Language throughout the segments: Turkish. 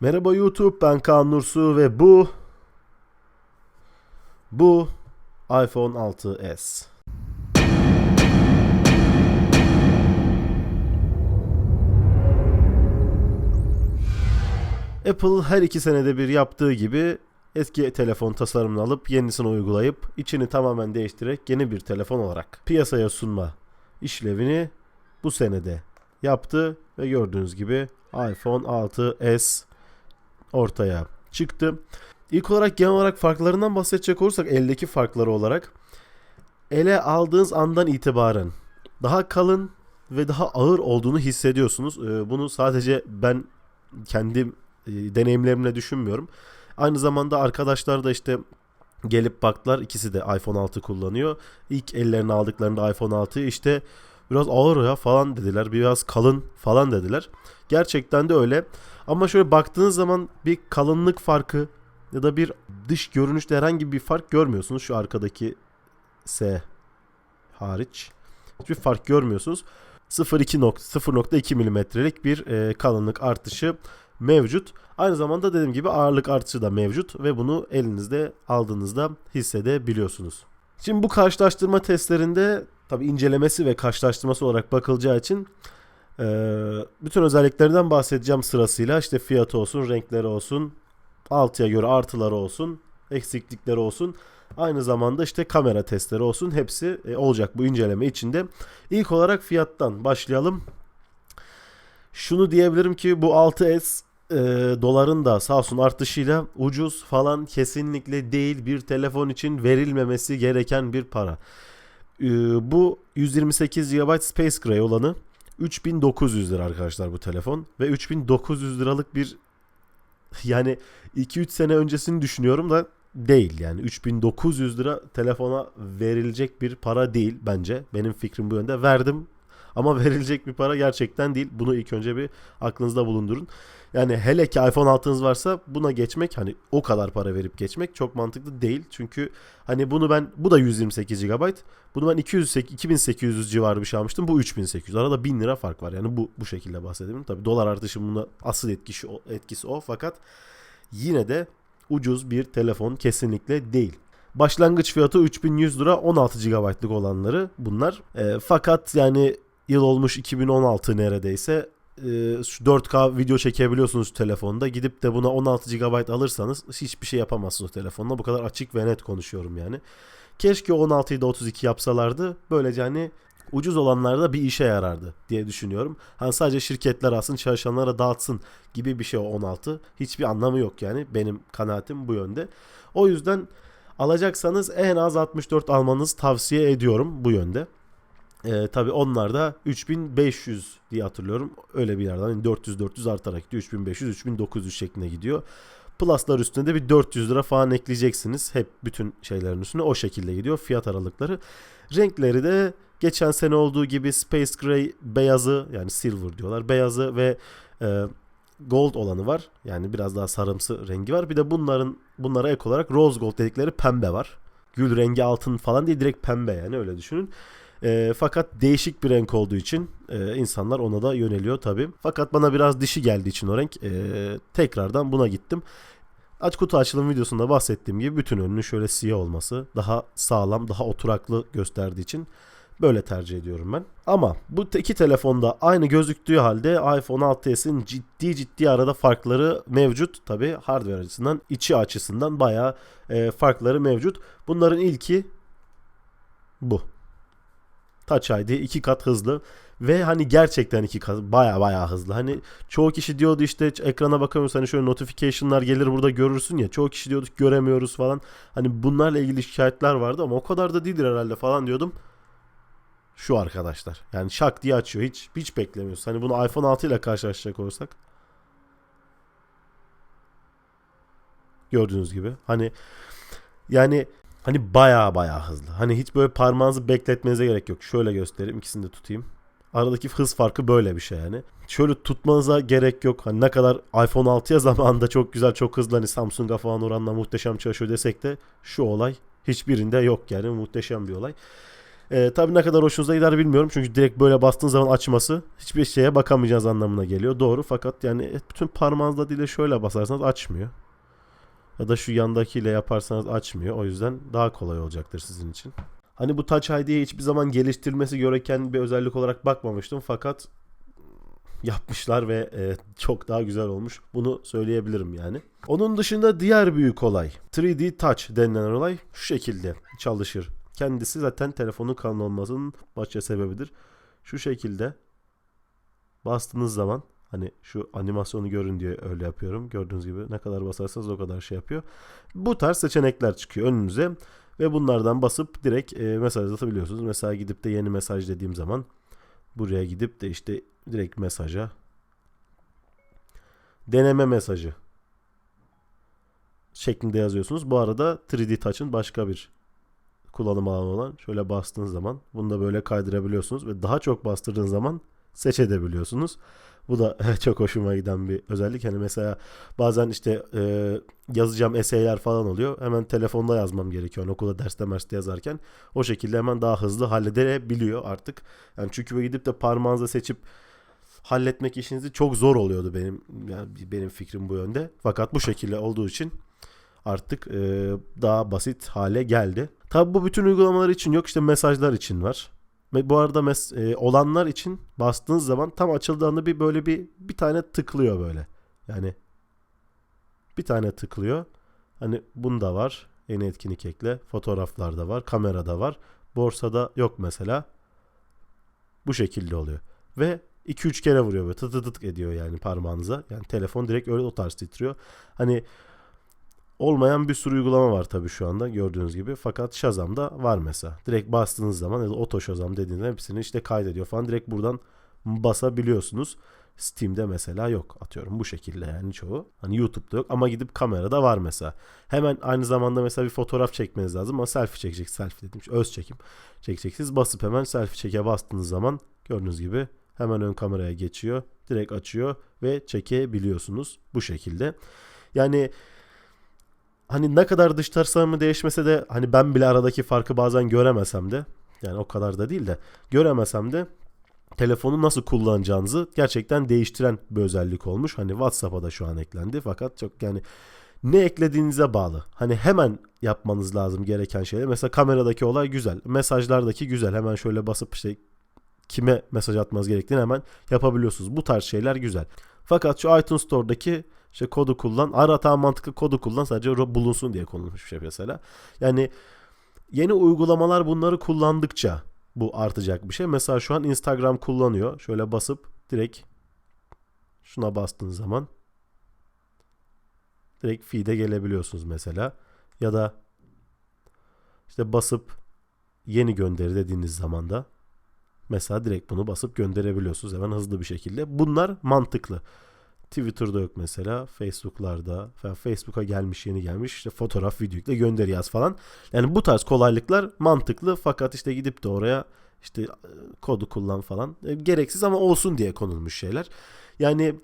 Merhaba YouTube ben Kaan Nursu ve bu bu iPhone 6s. Apple her iki senede bir yaptığı gibi eski telefon tasarımını alıp yenisini uygulayıp içini tamamen değiştirerek yeni bir telefon olarak piyasaya sunma işlevini bu senede yaptı ve gördüğünüz gibi iPhone 6s ortaya çıktı. İlk olarak genel olarak farklarından bahsedecek olursak eldeki farkları olarak ele aldığınız andan itibaren daha kalın ve daha ağır olduğunu hissediyorsunuz. Ee, Bunu sadece ben kendi e, deneyimlerimle düşünmüyorum. Aynı zamanda arkadaşlar da işte gelip baktılar. İkisi de iPhone 6 kullanıyor. İlk ellerine aldıklarında iPhone 6'yı işte biraz ağır ya falan dediler. Biraz kalın falan dediler. Gerçekten de öyle. Ama şöyle baktığınız zaman bir kalınlık farkı ya da bir dış görünüşte herhangi bir fark görmüyorsunuz. Şu arkadaki S hariç. Hiçbir fark görmüyorsunuz. 0.2 nok- 0.2 milimetrelik bir e, kalınlık artışı mevcut. Aynı zamanda dediğim gibi ağırlık artışı da mevcut ve bunu elinizde aldığınızda hissedebiliyorsunuz. Şimdi bu karşılaştırma testlerinde tabi incelemesi ve karşılaştırması olarak bakılacağı için e, bütün özelliklerinden bahsedeceğim sırasıyla işte fiyatı olsun, renkleri olsun, altıya göre artıları olsun, eksiklikleri olsun. Aynı zamanda işte kamera testleri olsun hepsi e, olacak bu inceleme içinde. İlk olarak fiyattan başlayalım. Şunu diyebilirim ki bu 6S e, doların da sağ olsun artışıyla ucuz falan kesinlikle değil bir telefon için verilmemesi gereken bir para. E, bu 128 GB Space Gray olanı 3900 lira arkadaşlar bu telefon ve 3900 liralık bir yani 2-3 sene öncesini düşünüyorum da değil yani 3900 lira telefona verilecek bir para değil bence. Benim fikrim bu yönde. Verdim ama verilecek bir para gerçekten değil. Bunu ilk önce bir aklınızda bulundurun. Yani hele ki iPhone 6'nız varsa buna geçmek hani o kadar para verip geçmek çok mantıklı değil. Çünkü hani bunu ben bu da 128 GB. Bunu ben 200 2800 civarı bir şey almıştım. Bu 3800. Arada 1000 lira fark var. Yani bu bu şekilde bahsedelim. Tabii dolar artışı bunda asıl etkisi etkisi o fakat yine de ucuz bir telefon kesinlikle değil. Başlangıç fiyatı 3100 lira 16 GB'lık olanları bunlar. E, fakat yani yıl olmuş 2016 neredeyse e, şu 4K video çekebiliyorsunuz telefonda. Gidip de buna 16 GB alırsanız hiçbir şey yapamazsınız telefonla. Bu kadar açık ve net konuşuyorum yani. Keşke 16'yı da 32 yapsalardı. Böylece hani ucuz olanlarda bir işe yarardı diye düşünüyorum. Hani sadece şirketler alsın çalışanlara dağıtsın gibi bir şey o 16. Hiçbir anlamı yok yani. Benim kanaatim bu yönde. O yüzden alacaksanız en az 64 almanızı tavsiye ediyorum bu yönde. Ee, tabii onlar da 3500 diye hatırlıyorum. Öyle bir yerden hani 400-400 artarak gidiyor. 3500-3900 şeklinde gidiyor. Plus'lar üstüne de bir 400 lira falan ekleyeceksiniz. Hep bütün şeylerin üstüne o şekilde gidiyor fiyat aralıkları. Renkleri de geçen sene olduğu gibi Space Gray beyazı yani silver diyorlar. Beyazı ve e, gold olanı var. Yani biraz daha sarımsı rengi var. Bir de bunların bunlara ek olarak rose gold dedikleri pembe var. Gül rengi altın falan değil direkt pembe yani öyle düşünün. E, fakat değişik bir renk olduğu için e, insanlar ona da yöneliyor tabi. Fakat bana biraz dişi geldiği için o renk e, tekrardan buna gittim. Aç kutu açılım videosunda bahsettiğim gibi bütün önünün şöyle siyah olması daha sağlam, daha oturaklı gösterdiği için böyle tercih ediyorum ben. Ama bu iki telefonda aynı gözüktüğü halde iPhone 6s'in ciddi ciddi arada farkları mevcut. Tabi hardware açısından, içi açısından bayağı e, farkları mevcut. Bunların ilki bu. Touch ID iki kat hızlı ve hani gerçekten iki kat baya baya hızlı. Hani çoğu kişi diyordu işte ekrana bakamıyorsun hani şöyle notification'lar gelir burada görürsün ya. Çoğu kişi diyorduk göremiyoruz falan. Hani bunlarla ilgili şikayetler vardı ama o kadar da değildir herhalde falan diyordum. Şu arkadaşlar. Yani şak diye açıyor. Hiç hiç beklemiyorsun. Hani bunu iPhone 6 ile karşılaşacak olursak. Gördüğünüz gibi. Hani yani Hani baya baya hızlı. Hani hiç böyle parmağınızı bekletmenize gerek yok. Şöyle göstereyim ikisini de tutayım. Aradaki hız farkı böyle bir şey yani. Şöyle tutmanıza gerek yok. Hani ne kadar iPhone 6'ya zamanında çok güzel çok hızlı hani Samsung'a falan oranla muhteşem çalışıyor desek de şu olay hiçbirinde yok yani muhteşem bir olay. Ee, tabii ne kadar hoşunuza gider bilmiyorum. Çünkü direkt böyle bastığın zaman açması hiçbir şeye bakamayacağız anlamına geliyor. Doğru fakat yani bütün parmağınızla değil de şöyle basarsanız açmıyor. Ya da şu yandakiyle yaparsanız açmıyor. O yüzden daha kolay olacaktır sizin için. Hani bu Touch ID'ye hiçbir zaman geliştirilmesi gereken bir özellik olarak bakmamıştım. Fakat yapmışlar ve e, çok daha güzel olmuş. Bunu söyleyebilirim yani. Onun dışında diğer büyük olay 3D Touch denilen olay şu şekilde çalışır. Kendisi zaten telefonun kalın olmasının başça sebebidir. Şu şekilde bastığınız zaman hani şu animasyonu görün diye öyle yapıyorum. Gördüğünüz gibi ne kadar basarsanız o kadar şey yapıyor. Bu tarz seçenekler çıkıyor önünüze ve bunlardan basıp direkt e, mesaj atabiliyorsunuz. Mesela gidip de yeni mesaj dediğim zaman buraya gidip de işte direkt mesaja deneme mesajı şeklinde yazıyorsunuz. Bu arada 3D Touch'ın başka bir kullanım alanı olan şöyle bastığınız zaman bunu da böyle kaydırabiliyorsunuz ve daha çok bastırdığınız zaman seçebiliyorsunuz. Bu da çok hoşuma giden bir özellik. Hani mesela bazen işte e, yazacağım eseyler falan oluyor. Hemen telefonda yazmam gerekiyor. Yani okulda derste merste yazarken. O şekilde hemen daha hızlı halledebiliyor artık. Yani çünkü gidip de parmağınıza seçip halletmek işinizi çok zor oluyordu benim yani benim fikrim bu yönde. Fakat bu şekilde olduğu için artık e, daha basit hale geldi. Tabi bu bütün uygulamalar için yok işte mesajlar için var. Bu arada mes- e, olanlar için bastığınız zaman tam açıldığında bir böyle bir bir tane tıklıyor böyle. Yani bir tane tıklıyor. Hani bunda var. Yeni etkinlik ekle. Fotoğraflarda var. Kamerada var. Borsada yok mesela. Bu şekilde oluyor. Ve 2-3 kere vuruyor böyle tıt tıt tık ediyor yani parmağınıza. Yani telefon direkt öyle o tarz titriyor. Hani olmayan bir sürü uygulama var tabii şu anda gördüğünüz gibi. Fakat Shazam'da var mesela. Direkt bastığınız zaman ya da Auto Shazam dediğinizde hepsini işte kaydediyor falan. Direkt buradan basabiliyorsunuz. Steam'de mesela yok atıyorum bu şekilde yani çoğu. Hani YouTube'da yok ama gidip kamerada var mesela. Hemen aynı zamanda mesela bir fotoğraf çekmeniz lazım ama selfie çekecek. Selfie dediğim şey öz çekim çekeceksiniz. Basıp hemen selfie çeke bastığınız zaman gördüğünüz gibi hemen ön kameraya geçiyor. Direkt açıyor ve çekebiliyorsunuz bu şekilde. Yani hani ne kadar dış tasarımı değişmese de hani ben bile aradaki farkı bazen göremesem de yani o kadar da değil de göremesem de telefonu nasıl kullanacağınızı gerçekten değiştiren bir özellik olmuş. Hani WhatsApp'a da şu an eklendi fakat çok yani ne eklediğinize bağlı. Hani hemen yapmanız lazım gereken şeyler. Mesela kameradaki olay güzel. Mesajlardaki güzel. Hemen şöyle basıp işte kime mesaj atmanız gerektiğini hemen yapabiliyorsunuz. Bu tarz şeyler güzel. Fakat şu iTunes Store'daki işte kodu kullan. Aratan mantıklı kodu kullan sadece bulunsun diye konulmuş bir şey mesela. Yani yeni uygulamalar bunları kullandıkça bu artacak bir şey. Mesela şu an Instagram kullanıyor. Şöyle basıp direkt şuna bastığınız zaman direkt feed'e gelebiliyorsunuz mesela. Ya da işte basıp yeni gönderi dediğiniz zaman da mesela direkt bunu basıp gönderebiliyorsunuz hemen hızlı bir şekilde. Bunlar mantıklı. Twitter'da yok mesela. Facebook'larda falan Facebook'a gelmiş yeni gelmiş işte fotoğraf video yükle gönder yaz falan. Yani bu tarz kolaylıklar mantıklı fakat işte gidip de oraya işte e, kodu kullan falan e, gereksiz ama olsun diye konulmuş şeyler. Yani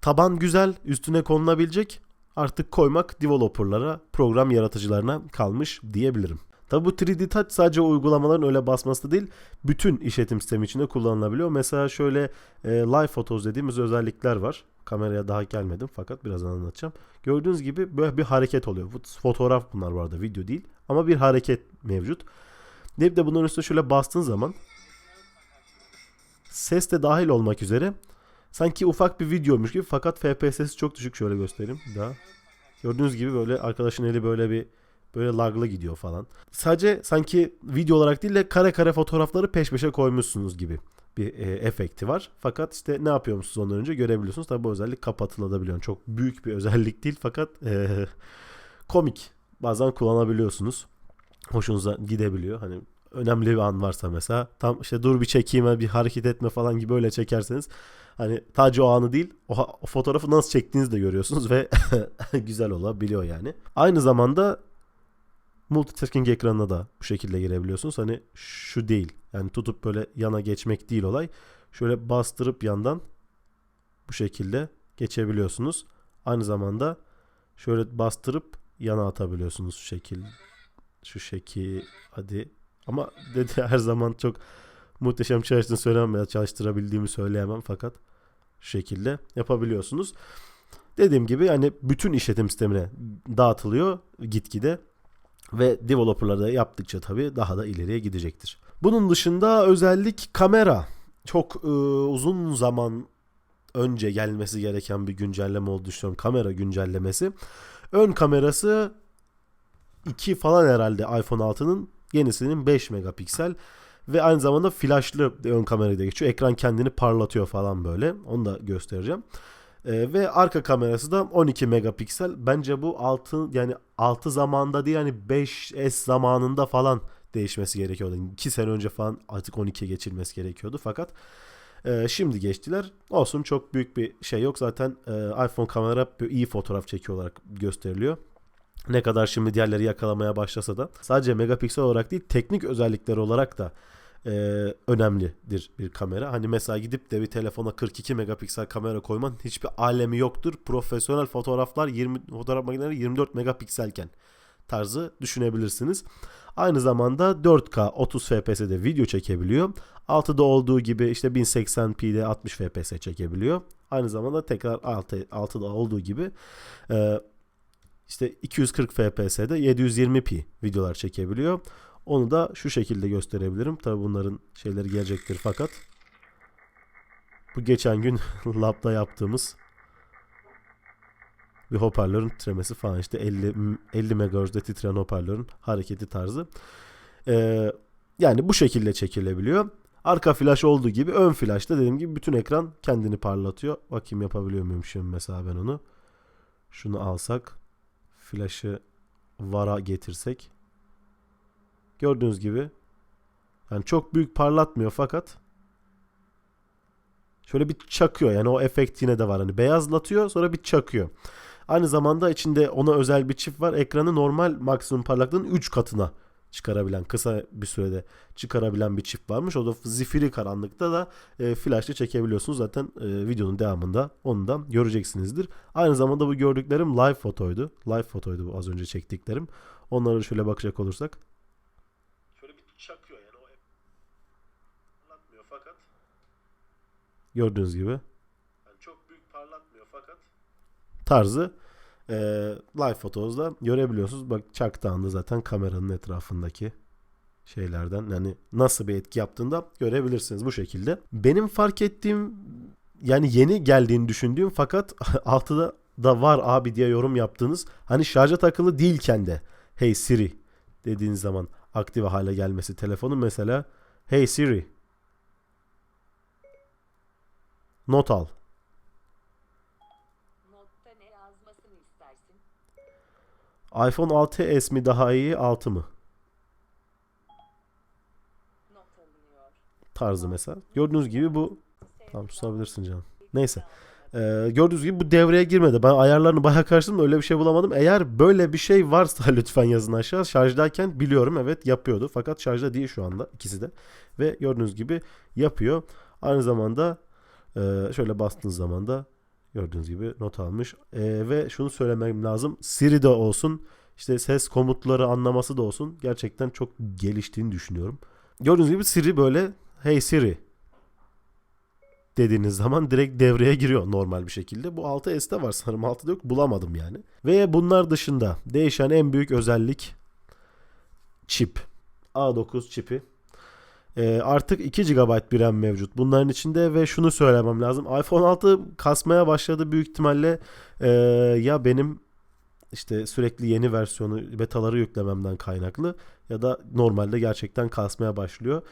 taban güzel üstüne konulabilecek artık koymak developerlara program yaratıcılarına kalmış diyebilirim. Tabi bu 3D Touch sadece uygulamaların öyle basması değil, bütün işletim sistemi içinde kullanılabiliyor. Mesela şöyle e, Live Photos dediğimiz özellikler var. Kameraya daha gelmedim fakat birazdan anlatacağım. Gördüğünüz gibi böyle bir hareket oluyor. Fotoğraf bunlar bu arada video değil ama bir hareket mevcut. Deyip de bunların üstüne şöyle bastığın zaman ses de dahil olmak üzere sanki ufak bir videomuş gibi fakat FPS'si çok düşük şöyle göstereyim daha. Gördüğünüz gibi böyle arkadaşın eli böyle bir böyle laglı gidiyor falan. Sadece sanki video olarak değil de kare kare fotoğrafları peş peşe koymuşsunuz gibi bir e, efekti var. Fakat işte ne yapıyormuşsunuz ondan önce görebiliyorsunuz. Tabi bu özellik kapatılabiliyor. Çok büyük bir özellik değil fakat e, komik. Bazen kullanabiliyorsunuz. Hoşunuza gidebiliyor. Hani önemli bir an varsa mesela tam işte dur bir çekeyim bir hareket etme falan gibi öyle çekerseniz hani sadece o anı değil o, o fotoğrafı nasıl çektiğinizi de görüyorsunuz ve güzel olabiliyor yani. Aynı zamanda multitasking ekranına da bu şekilde girebiliyorsunuz. Hani şu değil. Yani tutup böyle yana geçmek değil olay. Şöyle bastırıp yandan bu şekilde geçebiliyorsunuz. Aynı zamanda şöyle bastırıp yana atabiliyorsunuz şu şekil. Şu şekil hadi Ama dedi her zaman çok muhteşem çalıştığını söylemem ya çalıştırabildiğimi söyleyemem fakat şu şekilde yapabiliyorsunuz. Dediğim gibi hani bütün işletim sistemine dağıtılıyor gitgide ve developerlar da yaptıkça tabii daha da ileriye gidecektir. Bunun dışında özellik kamera. Çok e, uzun zaman önce gelmesi gereken bir güncelleme olduğunu düşünüyorum. Kamera güncellemesi. Ön kamerası 2 falan herhalde iPhone 6'nın yenisinin 5 megapiksel ve aynı zamanda flashlı ön kamerayı da geçiyor. Ekran kendini parlatıyor falan böyle. Onu da göstereceğim. Ee, ve arka kamerası da 12 megapiksel. Bence bu 6 yani 6 zamanda değil yani 5S zamanında falan değişmesi gerekiyordu. 2 sene önce falan artık 12'ye geçilmesi gerekiyordu. Fakat e, şimdi geçtiler. Olsun çok büyük bir şey yok. Zaten e, iPhone kamera iyi fotoğraf çekiyor olarak gösteriliyor. Ne kadar şimdi diğerleri yakalamaya başlasa da sadece megapiksel olarak değil teknik özellikler olarak da e, önemlidir bir kamera. Hani mesela gidip de bir telefona 42 megapiksel kamera koyman hiçbir alemi yoktur. Profesyonel fotoğraflar 20 fotoğraf makineleri 24 megapikselken tarzı düşünebilirsiniz. Aynı zamanda 4K 30 FPS'de video çekebiliyor. 6'da olduğu gibi işte 1080p'de 60 FPS çekebiliyor. Aynı zamanda tekrar 6, 6'da olduğu gibi e, işte 240 FPS'de 720p videolar çekebiliyor. Onu da şu şekilde gösterebilirim. Tabi bunların şeyleri gelecektir fakat bu geçen gün labda yaptığımız bir hoparlörün titremesi falan işte 50 50 MHz'de titreyen hoparlörün hareketi tarzı. Ee, yani bu şekilde çekilebiliyor. Arka flash olduğu gibi ön flashta dediğim gibi bütün ekran kendini parlatıyor. Bakayım yapabiliyor muyum şimdi mesela ben onu. Şunu alsak flash'ı vara getirsek gördüğünüz gibi yani çok büyük parlatmıyor fakat şöyle bir çakıyor yani o efekt yine de var hani beyazlatıyor sonra bir çakıyor. Aynı zamanda içinde ona özel bir çip var. Ekranı normal maksimum parlaklığın 3 katına çıkarabilen kısa bir sürede çıkarabilen bir çift varmış. O da zifiri karanlıkta da e, flash'la çekebiliyorsunuz. Zaten e, videonun devamında onu da göreceksinizdir. Aynı zamanda bu gördüklerim live fotoydu. Live fotoydu bu az önce çektiklerim. Onlara şöyle bakacak olursak. Şöyle bir çakıyor yani o parlatmıyor fakat gördüğünüz gibi yani çok büyük parlatmıyor fakat tarzı e, live fotoğrafda görebiliyorsunuz. Bak çaktığında zaten kameranın etrafındaki şeylerden yani nasıl bir etki yaptığında görebilirsiniz bu şekilde. Benim fark ettiğim yani yeni geldiğini düşündüğüm fakat altıda da var abi diye yorum yaptığınız hani şarja takılı değilken de hey Siri dediğiniz zaman aktive hale gelmesi telefonun mesela hey Siri not al iPhone 6s mi daha iyi 6 mı? Tarzı mesela. Gördüğünüz gibi bu Tamam susabilirsin canım. Neyse. Ee, gördüğünüz gibi bu devreye girmedi. Ben ayarlarını bayağı karıştırdım öyle bir şey bulamadım. Eğer böyle bir şey varsa lütfen yazın aşağı. Şarjdayken biliyorum evet yapıyordu. Fakat şarjda değil şu anda ikisi de. Ve gördüğünüz gibi yapıyor. Aynı zamanda e, şöyle bastığınız zaman da Gördüğünüz gibi not almış. E, ve şunu söylemem lazım. Siri de olsun, işte ses komutları anlaması da olsun. Gerçekten çok geliştiğini düşünüyorum. Gördüğünüz gibi Siri böyle Hey Siri dediğiniz zaman direkt devreye giriyor normal bir şekilde. Bu 6S'te var sanırım 6'da yok bulamadım yani. Ve bunlar dışında değişen en büyük özellik çip. A9 çipi. E, artık 2 GB bir RAM mevcut bunların içinde ve şunu söylemem lazım. iPhone 6 kasmaya başladı büyük ihtimalle e, ya benim işte sürekli yeni versiyonu betaları yüklememden kaynaklı ya da normalde gerçekten kasmaya başlıyor.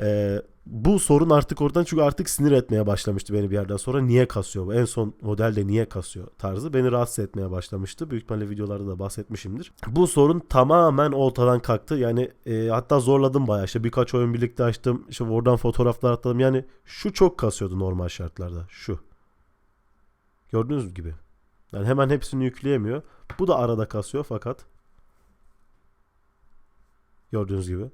Ee, bu sorun artık oradan çünkü artık sinir etmeye başlamıştı beni bir yerden sonra. Niye kasıyor bu? En son modelde niye kasıyor tarzı beni rahatsız etmeye başlamıştı. Büyük ihtimalle videolarda da bahsetmişimdir. Bu sorun tamamen ortadan kalktı. Yani e, hatta zorladım bayağı. İşte birkaç oyun birlikte açtım. İşte oradan fotoğraflar atladım. Yani şu çok kasıyordu normal şartlarda. Şu. Gördüğünüz gibi. Yani hemen hepsini yükleyemiyor. Bu da arada kasıyor fakat gördüğünüz gibi.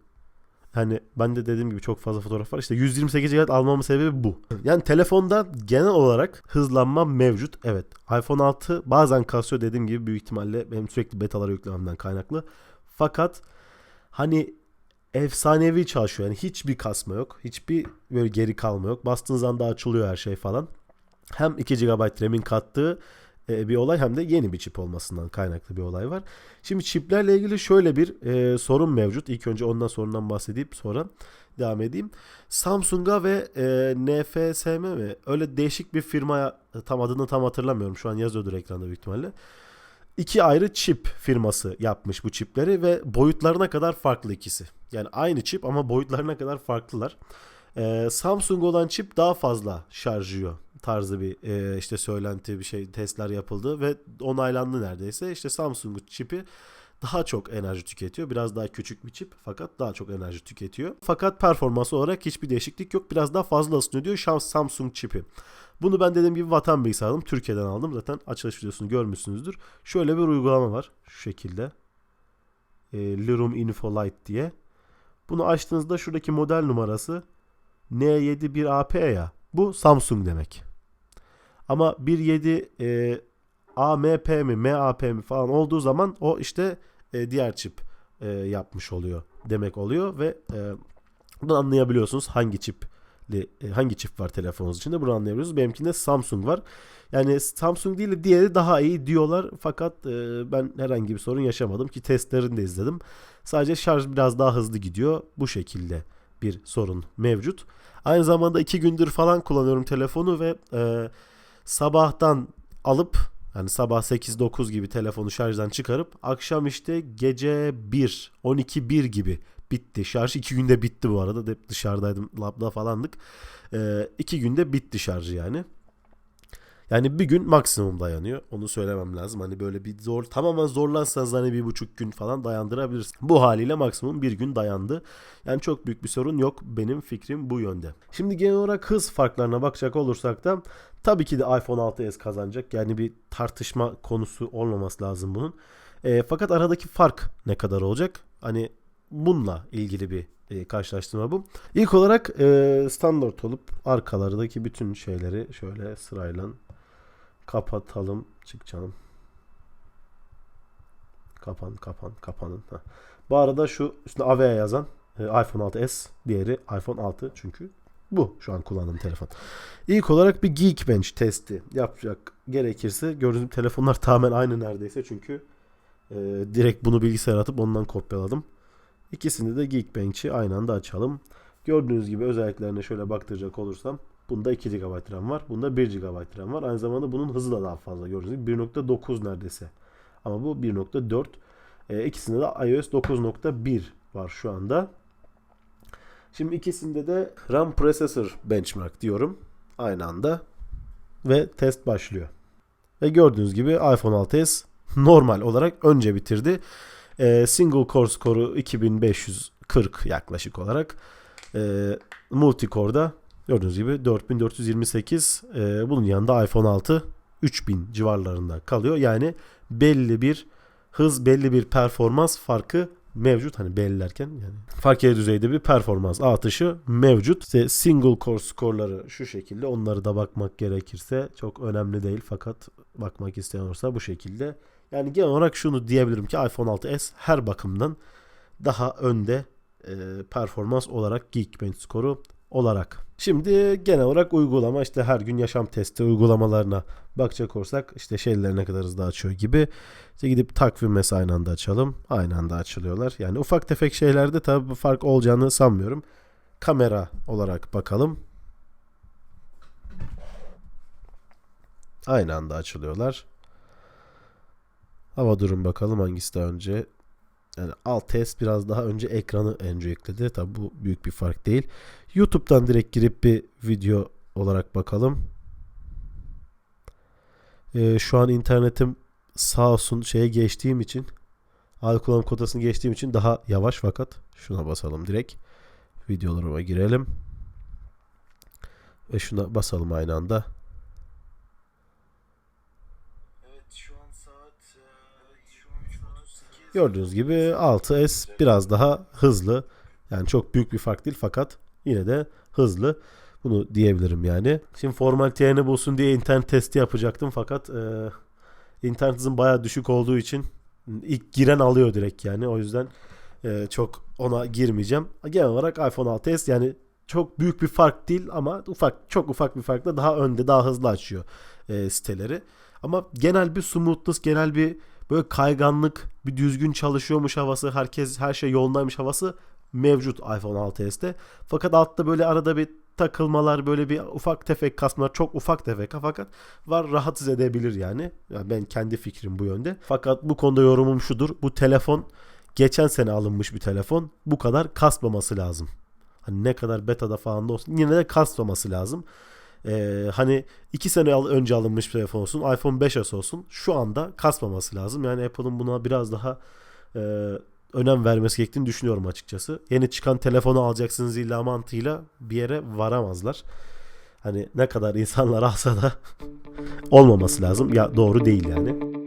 Hani ben de dediğim gibi çok fazla fotoğraf var. İşte 128 GB almamın sebebi bu. Yani telefonda genel olarak hızlanma mevcut. Evet. iPhone 6 bazen kasıyor dediğim gibi büyük ihtimalle benim sürekli betalara yüklememden kaynaklı. Fakat hani efsanevi çalışıyor. Yani hiçbir kasma yok. Hiçbir böyle geri kalma yok. Bastığınız anda açılıyor her şey falan. Hem 2 GB RAM'in kattığı bir olay hem de yeni bir çip olmasından kaynaklı bir olay var. Şimdi çiplerle ilgili şöyle bir e, sorun mevcut. İlk önce ondan sorundan bahsedip sonra devam edeyim. Samsung'a ve e, NFSM mi? Öyle değişik bir firmaya tam adını tam hatırlamıyorum. Şu an yazıyordur ekranda büyük ihtimalle. İki ayrı çip firması yapmış bu çipleri ve boyutlarına kadar farklı ikisi. Yani aynı çip ama boyutlarına kadar farklılar. Ee, Samsung olan çip daha fazla şarj tarzı bir e, işte söylenti bir şey testler yapıldı ve onaylandı neredeyse. İşte Samsung çipi daha çok enerji tüketiyor. Biraz daha küçük bir çip fakat daha çok enerji tüketiyor. Fakat performans olarak hiçbir değişiklik yok. Biraz daha fazla ısınıyor diyor Samsung çipi. Bunu ben dediğim gibi vatan bilgisi aldım. Türkiye'den aldım. Zaten açılış videosunu görmüşsünüzdür. Şöyle bir uygulama var. Şu şekilde. E, Lirum Info Lite diye. Bunu açtığınızda şuradaki model numarası N71AP ya. Bu Samsung demek. Ama 1.7 e, AMP mi MAP mi falan olduğu zaman o işte e, diğer çip e, yapmış oluyor demek oluyor ve e, bunu anlayabiliyorsunuz hangi çip e, hangi çip var telefonunuz içinde bunu anlayabiliyoruz. Benimkinde Samsung var. Yani Samsung değil de diğeri daha iyi diyorlar fakat e, ben herhangi bir sorun yaşamadım ki testlerini de izledim. Sadece şarj biraz daha hızlı gidiyor. Bu şekilde bir sorun mevcut. Aynı zamanda iki gündür falan kullanıyorum telefonu ve e, sabahtan alıp yani sabah 8-9 gibi telefonu şarjdan çıkarıp akşam işte gece 1, 12-1 gibi bitti. Şarj 2 günde bitti bu arada. Hep dışarıdaydım labda falandık. 2 ee, günde bitti şarjı yani. Yani bir gün maksimum dayanıyor. Onu söylemem lazım. Hani böyle bir zor tamamen zorlarsanız hani bir buçuk gün falan dayandırabilirsiniz. Bu haliyle maksimum bir gün dayandı. Yani çok büyük bir sorun yok. Benim fikrim bu yönde. Şimdi genel olarak hız farklarına bakacak olursak da tabii ki de iPhone 6s kazanacak. Yani bir tartışma konusu olmaması lazım bunun. E, fakat aradaki fark ne kadar olacak? Hani bununla ilgili bir e, karşılaştırma bu. İlk olarak e, standart olup arkalardaki bütün şeyleri şöyle sırayla Kapatalım. Çık canım. Kapan kapan kapanın. Ha. Bu arada şu üstüne AV'ye yazan e, iPhone 6s diğeri iPhone 6 çünkü bu şu an kullandığım telefon. İlk olarak bir Geekbench testi yapacak gerekirse gördüğünüz telefonlar tamamen aynı neredeyse çünkü e, direkt bunu bilgisayara atıp ondan kopyaladım. İkisini de Geekbench'i aynı anda açalım. Gördüğünüz gibi özelliklerine şöyle baktıracak olursam Bunda 2 GB RAM var. Bunda 1 GB RAM var. Aynı zamanda bunun hızı da daha fazla gördüğünüz gibi 1.9 neredeyse. Ama bu 1.4. E, ikisinde de iOS 9.1 var şu anda. Şimdi ikisinde de RAM Processor Benchmark diyorum. Aynı anda. Ve test başlıyor. Ve gördüğünüz gibi iPhone 6s normal olarak önce bitirdi. E, single core skoru 2540 yaklaşık olarak. E, multicore'da Gördüğünüz gibi 4428 e, bunun yanında iPhone 6 3000 civarlarında kalıyor. Yani belli bir hız, belli bir performans farkı mevcut. Hani bellilerken yani fark düzeyde bir performans artışı mevcut. İşte single core skorları şu şekilde. Onları da bakmak gerekirse çok önemli değil fakat bakmak isteyen olursa bu şekilde. Yani genel olarak şunu diyebilirim ki iPhone 6s her bakımdan daha önde e, performans olarak Geekbench skoru olarak. Şimdi genel olarak uygulama işte her gün yaşam testi uygulamalarına bakacak olursak işte şeyler ne kadar hızlı açıyor gibi. İşte gidip takvim mesela aynı anda açalım. Aynı anda açılıyorlar. Yani ufak tefek şeylerde tabi bir fark olacağını sanmıyorum. Kamera olarak bakalım. Aynı anda açılıyorlar. Hava durum bakalım hangisi daha önce. Yani alt test biraz daha önce ekranı önce ekledi. Tabi bu büyük bir fark değil. YouTube'dan direkt girip bir video olarak bakalım. Ee, şu an internetim sağ olsun şeye geçtiğim için al kullanım kotasını geçtiğim için daha yavaş fakat şuna basalım direkt. Videolarıma girelim. Ve şuna basalım aynı anda. Gördüğünüz gibi 6S biraz daha hızlı. Yani çok büyük bir fark değil fakat yine de hızlı. Bunu diyebilirim yani. Şimdi formalitelerini bulsun diye internet testi yapacaktım fakat e, internet hızım baya düşük olduğu için ilk giren alıyor direkt yani. O yüzden Ee, çok ona girmeyeceğim. Genel olarak iPhone 6s yani çok büyük bir fark değil ama ufak çok ufak bir farkla daha önde daha hızlı açıyor e, siteleri. Ama genel bir smoothness, genel bir böyle kayganlık, bir düzgün çalışıyormuş havası, herkes her şey yolundaymış havası mevcut iPhone 6s'te. Fakat altta böyle arada bir takılmalar, böyle bir ufak tefek kasmalar, çok ufak tefek fakat var rahatsız edebilir yani. yani. Ben kendi fikrim bu yönde. Fakat bu konuda yorumum şudur. Bu telefon geçen sene alınmış bir telefon. Bu kadar kasmaması lazım. Hani ne kadar betada falan da olsun yine de kasmaması lazım. Ee, hani 2 sene önce alınmış bir telefon olsun iPhone 5s olsun şu anda kasmaması lazım. Yani Apple'ın buna biraz daha e, önem vermesi gerektiğini düşünüyorum açıkçası. Yeni çıkan telefonu alacaksınız illa mantığıyla bir yere varamazlar. Hani ne kadar insanlar alsa da olmaması lazım. Ya doğru değil yani.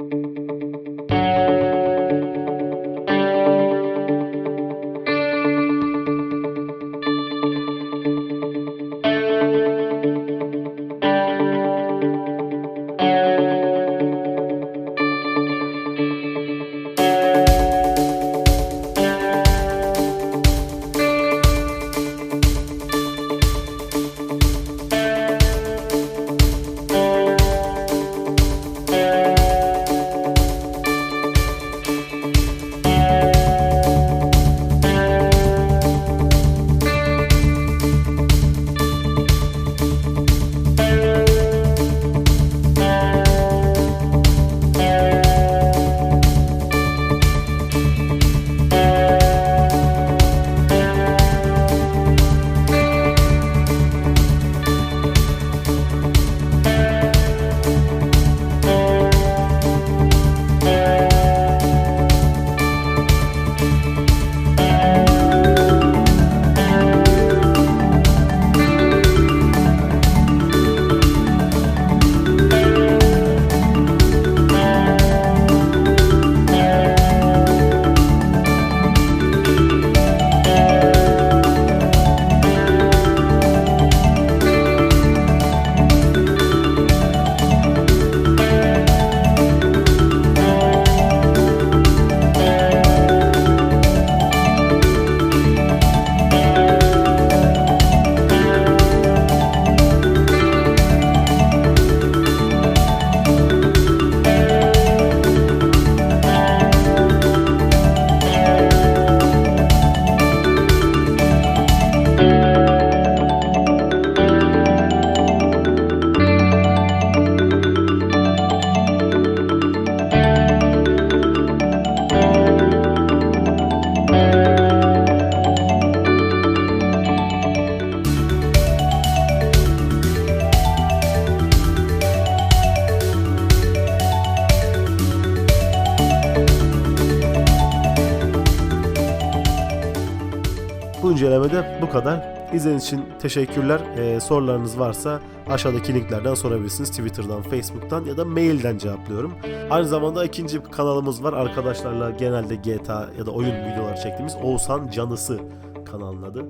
Bu incelemede bu kadar. İzlediğiniz için teşekkürler. Ee, sorularınız varsa aşağıdaki linklerden sorabilirsiniz. Twitter'dan, Facebook'tan ya da mailden cevaplıyorum. Aynı zamanda ikinci kanalımız var. Arkadaşlarla genelde GTA ya da oyun videoları çektiğimiz Oğuzhan Canısı kanalın adı.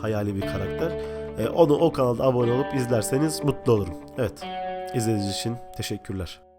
Hayali bir karakter. Ee, onu o kanalda abone olup izlerseniz mutlu olurum. Evet. İzlediğiniz için teşekkürler.